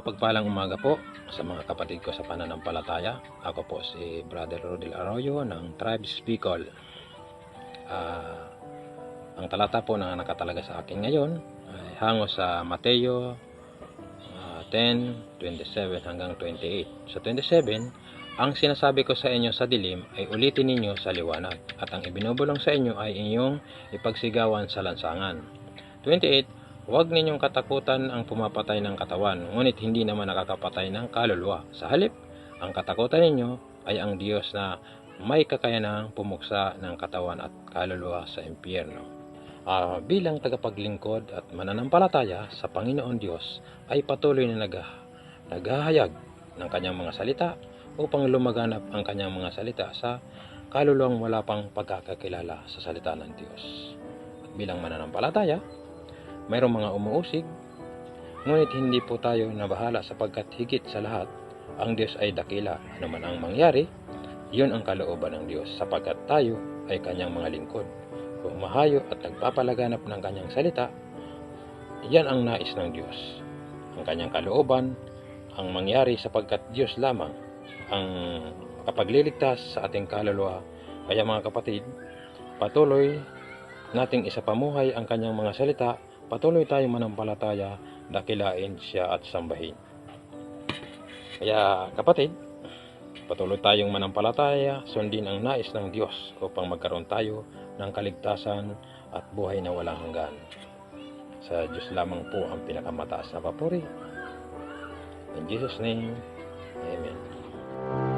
Mapagpalang umaga po sa mga kapatid ko sa pananampalataya. Ako po si Brother Rodel Arroyo ng Tribes Bicol. Ah, ang talata po na nakatalaga sa akin ngayon ay hango sa Mateo ah, 10, 27 hanggang 28. Sa 27, ang sinasabi ko sa inyo sa dilim ay ulitin ninyo sa liwanag at ang ibinubulong sa inyo ay inyong ipagsigawan sa lansangan. 28, Huwag ninyong katakutan ang pumapatay ng katawan, ngunit hindi naman nakakapatay ng kaluluwa. Sa halip, ang katakutan ninyo ay ang Diyos na may kakayanang pumuksa ng katawan at kaluluwa sa impyerno. Ah, bilang tagapaglingkod at mananampalataya sa Panginoon Diyos ay patuloy na nag naghahayag ng kanyang mga salita upang lumaganap ang kanyang mga salita sa kaluluwang wala pang pagkakakilala sa salita ng Diyos. At bilang mananampalataya, mayroong mga umuusig, ngunit hindi po tayo nabahala sapagkat higit sa lahat, ang Diyos ay dakila. Ano man ang mangyari, yun ang kalooban ng Diyos sapagkat tayo ay kanyang mga lingkod. Kung mahayo at nagpapalaganap ng kanyang salita, yan ang nais ng Diyos. Ang kanyang kalooban, ang mangyari sapagkat Diyos lamang ang kapagliligtas sa ating kaluluwa. Kaya mga kapatid, patuloy nating isapamuhay ang kanyang mga salita patuloy tayong manampalataya, dakilain siya at sambahin. Kaya kapatid, patuloy tayong manampalataya, sundin ang nais ng Diyos upang magkaroon tayo ng kaligtasan at buhay na walang hanggan. Sa Diyos lamang po ang pinakamataas na papuri. In Jesus' name, Amen.